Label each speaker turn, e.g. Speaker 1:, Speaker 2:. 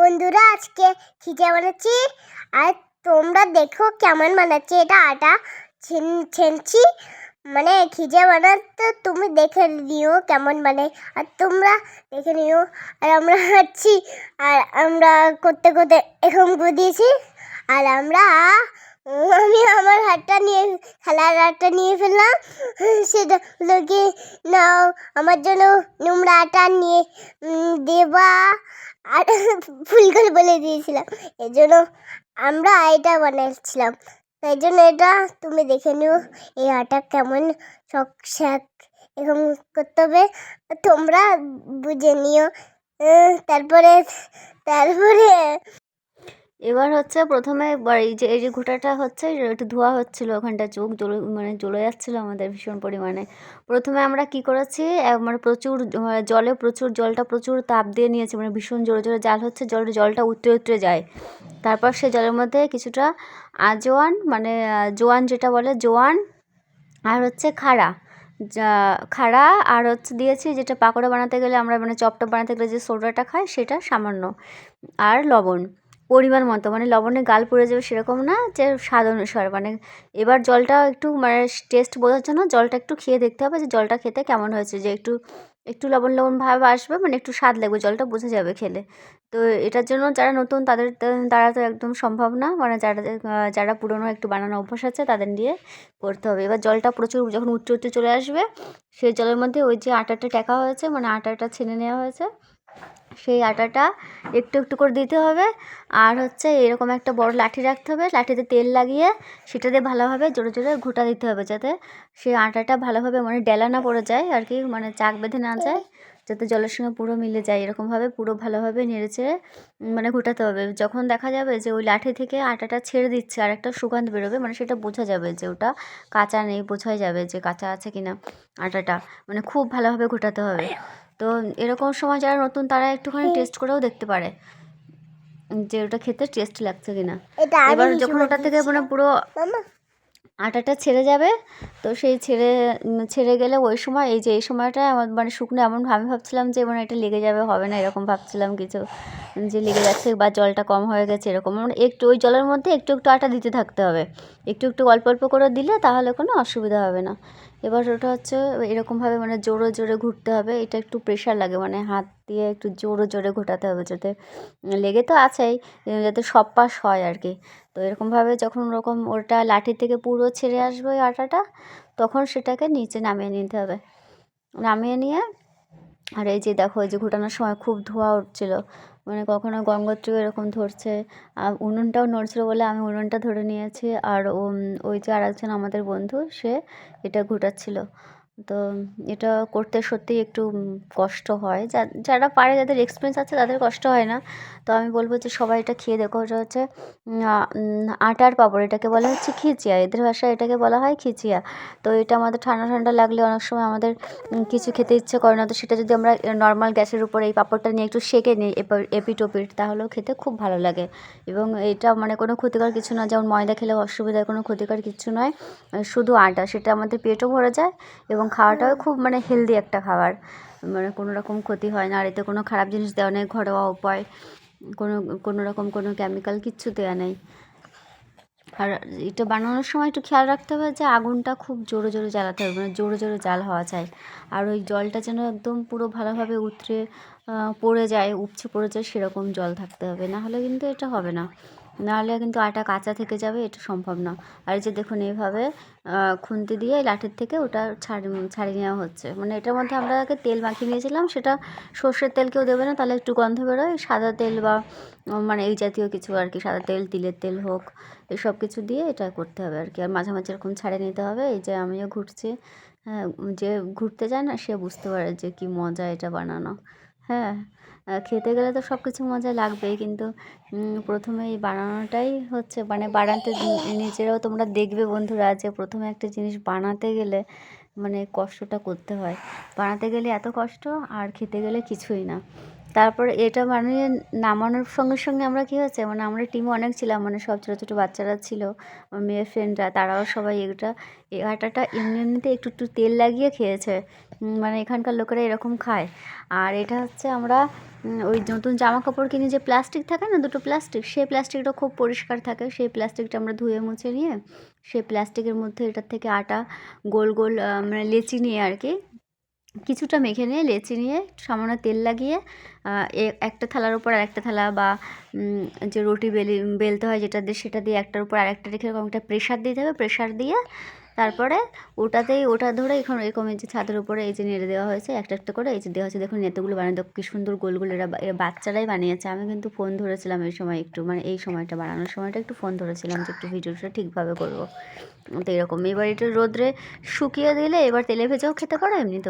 Speaker 1: বন্ধুরা, আজকে খিচে বানাচ্ছি। আর তোমরা দেখো কেমন বানাচ্ছি এটা আটা ছেন, ছেনছি। মানে খিচে বানাতে তুমি দেখে নিও কেমন বানাই। আর তোমরা দেখে নিও। আর আমরা হাঁটছি আর আমরা করতে করতে এরকম করে দিয়েছি। আর আমরা আমি আমার হাতটা নিয়ে, খেলার হাতটা নিয়ে ফেললাম। সেটা হলো কি নাও, আমার জন্য নোংরা আটা নিয়ে দেবা। আর ভুল করে বলে দিয়েছিলাম। এই জন্য আমরা এটা বানাচ্ছিলাম। তাই জন্য এটা তুমি দেখে নিও, এই আটা কেমন শক শাক এরকম করতে হবে। তোমরা বুঝে নিও। তারপরে তারপরে
Speaker 2: এবার হচ্ছে প্রথমে এই যে এই যে ঘোটাটা হচ্ছে, একটু ধোয়া হচ্ছিল ওখানটা, চোখ জ্বলে মানে জ্বলে যাচ্ছিল আমাদের ভীষণ পরিমাণে। প্রথমে আমরা কি করেছি মানে প্রচুর জলে প্রচুর, জলটা প্রচুর তাপ দিয়ে নিয়েছি মানে ভীষণ জোরে জোরে জাল হচ্ছে, জল, জলটা উতরে উতরে যায়। তারপর সে জলের মধ্যে কিছুটা আজোয়ান মানে জোয়ান যেটা বলে, জোয়ান আর হচ্ছে খাড়া। খাড়া আর হচ্ছে দিয়েছি যেটা পাকোড়া বানাতে গেলে আমরা মানে চপটপ বানাতে গেলে যে সোডাটা খাই, সেটা সামান্য। আর লবণ। পরিমাণ মতো মানে লবণে গাল পড়ে যাবে সেরকম না যে স্বাদ অনুসার। মানে এবার জলটা একটু মানে টেস্ট বোঝার জন্য জলটা একটু খেয়ে দেখতে হবে যে জলটা খেতে কেমন হয়েছে, যে একটু একটু লবণ লবণ ভাব আসবে মানে একটু স্বাদ লাগবে, জলটা বোঝা যাবে খেলে। তো এটার জন্য যারা নতুন তাদের দ্বারা তো একদম সম্ভব না মানে যারা যারা পুরনো একটু বানানো অভ্যাস আছে তাদের দিয়ে করতে হবে। এবার জলটা প্রচুর যখন উচ্চ উচ্চ চলে আসবে, সেই জলের মধ্যে ওই যে আটাটা টেকা হয়েছে মানে আটাটা ছেনে নেওয়া হয়েছে সেই আটাটা একটু একটু করে দিতে হবে। আর হচ্ছে এরকম একটা বড় লাঠি রাখতে হবে। লাঠিতে তেল লাগিয়ে সেটা দিয়ে ভালোভাবে জোরে জোরে ঘুটা দিতে হবে যাতে সেই আটাটা ভালোভাবে মানে ডেলা না পড়ে যায় আর কি মানে চাক বেঁধে না যায়, যাতে জলের সঙ্গে পুরো মিলে যায়। এরকমভাবে পুরো ভালোভাবে নেড়ে চেড়ে মানে ঘোটাতে হবে। যখন দেখা যাবে যে ওই লাঠি থেকে আটাটা ছেড়ে দিচ্ছে আর একটা সুগন্ধ বেরোবে মানে সেটা বোঝা যাবে যে ওটা কাঁচা নেই, বোঝাই যাবে যে কাঁচা আছে কিনা আটাটা। মানে খুব ভালোভাবে ঘোটাতে হবে। তো এরকম সময় যারা নতুন তারা একটুখানি টেস্ট করেও দেখতে পারে যে ওটা খেতে টেস্ট লাগছে কিনা। এবার যখন ওটা থেকে মানে পুরো আটাটা ছেড়ে যাবে। তো সেই ছেড়ে ছেড়ে গেলে ওই সময়, এই যে, এই সময়টা আমার মানে শুকনো, এমন আমি ভাবছিলাম যে মানে এটা লেগে যাবে, হবে না, এরকম ভাবছিলাম কিছু, যে লেগে যাচ্ছে বা জলটা কম হয়ে গেছে, এরকম। মানে একটু, ওই জলের মধ্যে একটু একটু আটা দিতে থাকতে হবে। একটু একটু অল্প অল্প করে দিলে তাহলে কোনো অসুবিধা হবে না। এবার ওটা হচ্ছে, এরকমভাবে মানে জোরে জোরে ঘুরতে হবে। এটা একটু প্রেশার লাগে মানে হাত দিয়ে একটু জোরে জোরে ঘোটাতে হবে যাতে লেগে তো আছেই, যাতে সব পাশ হয় আর কি। তো এরকমভাবে যখন ওরকম ওটা লাঠি থেকে পুরো ছেড়ে আসবে ওই আটাটা, তখন সেটাকে নিচে নামিয়ে নিতে হবে। নামিয়ে নিয়ে, আর এই যে দেখো, এই যে ঘোটানোর সময় খুব ধোঁয়া উঠছিল। মানে কখনো গঙ্গোত্রী এরকম ধরছে। আর উনুনটাও নড়ছিল বলে আমি উনুনটা ধরে নিয়েছি। আর ওই যে আরেকজন আমাদের বন্ধু, সে এটা ঘোটাচ্ছিল। তো এটা করতে সত্যিই একটু কষ্ট হয়। যা- যারা পারে, যাদের এক্সপিরিয়েন্স আছে, তাদের কষ্ট হয় না। তো আমি বলব যে সবাই এটা খেয়ে দেখো এটা হচ্ছে আটার পাঁপড়, এটাকে বলা হচ্ছে খিচিয়া। এদের ভাষায় এটাকে বলা হয় খিচিয়া। তো এটা আমাদের ঠান্ডা ঠান্ডা লাগলে অনেক সময় আমাদের কিছু খেতে ইচ্ছে করে না। তো সেটা যদি আমরা নর্মাল গ্যাসের উপরে এই পাঁপড়টা নিয়ে একটু সেকে নিই, এপা- এপিট ওপিট তাহলেও খেতে খুব ভালো লাগে। এবং এটা মানে কোনো ক্ষতিকর কিছু না, যেমন ময়দা খেলে অসুবিধার কোনো ক্ষতিকর কিছু নয়। শুধু আটা, সেটা আমাদের পেটও ভরে যায় এবং খাওয়াটাও খুব মানে হেলদি একটা খাবার। মানে কোনো রকম ক্ষতি হয় না, আর এতে কোনো খারাপ জিনিস দেওয়া নেই, ঘরোয়া উপায়, কোনো কোনো রকম কোনো কেমিক্যাল কিচ্ছু দেওয়া নেই। আর এটা বানানোর সময় একটু খেয়াল রাখতে হবে যে আগুনটা খুব জোরে জোরে জ্বালাতে হবে মানে জোরে জোরে জাল হওয়া চাই। আর ওই জলটা যেন একদম পুরো ভালোভাবে উতরে পড়ে যায়, উপচে পড়ে যায়, সেরকম জল থাকতে হবে। না হলে কিন্তু এটা হবে না। নাহলে কিন্তু আটা কাঁচা থেকে যাবে, এটা সম্ভব না। আর এই যে দেখুন, এইভাবে খুন্তি দিয়ে লাঠির থেকে ওটা ছাড়ি, ছাড়িয়ে নেওয়া হচ্ছে। মানে এটার মধ্যে আমরা আগে তেল মাখিয়ে নিয়েছিলাম, সেটা সর্ষের তেল কেউ দেবে না, তাহলে একটু গন্ধ বেরোয়। সাদা তেল বা মানে এই জাতীয় কিছু আর কি, সাদা তেল, তিলের তেল হোক, এসব কিছু দিয়ে এটা করতে হবে আর কি। আর মাঝে এরকম ছাড়িয়ে নিতে হবে, এই যে আমিও ঘুরছি। হ্যাঁ যে ঘুরতে যায় না, সে বুঝতে পারে যে কি মজা এটা বানানো। হ্যাঁ খেতে গেলে তো সব কিছু মজা লাগবেই কিন্তু প্রথমে এই বানানোটাই হচ্ছে মানে বানাতে নিজেরাও তোমরা দেখবে বন্ধুরা যে প্রথমে একটা জিনিস বানাতে গেলে মানে কষ্টটা করতে হয়। বানাতে গেলে এত কষ্ট আর খেতে গেলে কিছুই না। তারপরে এটা মানে নামানোর সঙ্গে সঙ্গে আমরা কী হয়েছে মানে আমরা টিমে অনেক ছিলাম মানে সব ছোটো ছোটো বাচ্চারা ছিল মেয়ের ফ্রেন্ডরা তারাও সবাই এটা এই আটাটা এমনি এমনিতে একটু একটু তেল লাগিয়ে খেয়েছে মানে এখানকার লোকেরা এরকম খায়। আর এটা হচ্ছে আমরা ওই নতুন জামা কাপড় কিনে যে প্লাস্টিক থাকে না, দুটো প্লাস্টিক সেই প্লাস্টিকটা খুব পরিষ্কার থাকে, সেই প্লাস্টিকটা আমরা ধুয়ে মুছে নিয়ে, সেই প্লাস্টিকের মধ্যে এটার থেকে আটা গোল গোল মানে লেচি নিয়ে আর কি কিছুটা মেখে নিয়ে, লেচি নিয়ে সামান্য তেল লাগিয়ে একটা থালার উপর আরেকটা থালা বা যে রুটি বেলি, বেলতে হয় যেটা দিয়ে, সেটা দিয়ে একটার উপর আরেকটা রেখে এরকম একটা প্রেশার দিতে হবে। প্রেশার দিয়ে তারপরে ওটাতেই, ওটা ধরে এখন এরকম এই যে ছাদের উপরে এই যে নেড়ে দেওয়া হয়েছে, একটা একটা করে এই যে দেওয়া হয়েছে। দেখুন এতগুলো বানিয়ে দেখো কি সুন্দর গোল গোল এরা এরা বাচ্চারাই বানিয়েছে। আমি কিন্তু ফোন ধরেছিলাম এই সময় একটু মানে এই সময়টা বানানোর সময়টা একটু ফোন ধরেছিলাম যে একটু ভিডিওটা ঠিকভাবে করব। তো এরকম, এবার এটা রোদ্রে শুকিয়ে দিলে এবার তেলে ভেজেও খেতে পারো, এমনিতেও